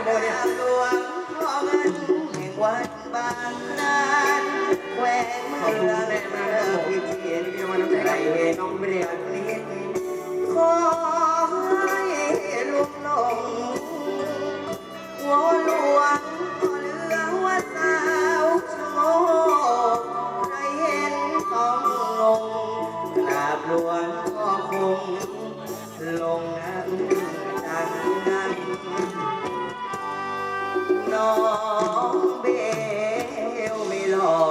อะไรมาโบเนี่ยหลวงพ่อเงินแห่งวัดบางนานแหวนเมืองเม่มาพิเทียนมีรางวัลน้ำใจน้องเรียนนิดขอ น้องเบลไม่หลอ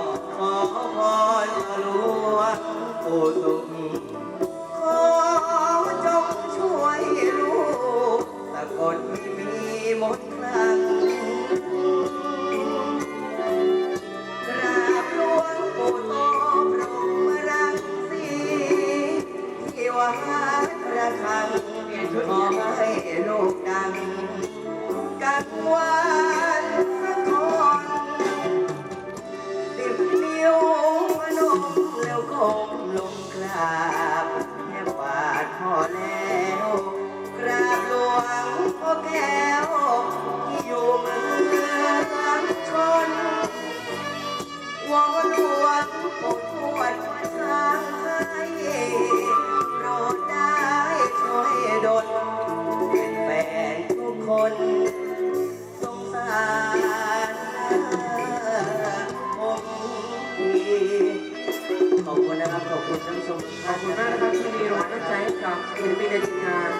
กขอพรหลวงปู่สุขขอจงช่วยลูกสะกดไม่มีมนต์คลัง คุณนะครับ ขอบคุณท่านผู้ชมขอบคุณมากนะครับที่มีรางวัลน้ำใจให้กับศิลปินในทีมงาน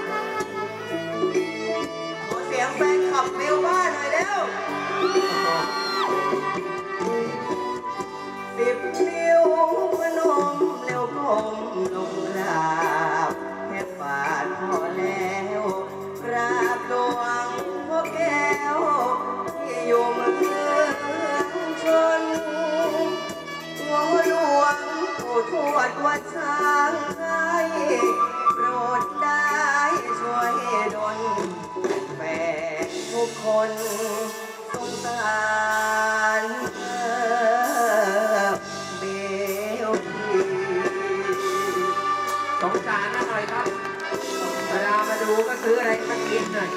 ขอเสียงแฟนคลับเบลบ้านหน่อยเร็วสิบนิ้วพนมแล้วก้มลง ดวัดช้างให้โปรดได้ช่วยดลแฟนทุกคนสงสารเบลทีสงสารมาหน่อยครับ เวลามาดูก็ซื้ออะไรมากินหน่อย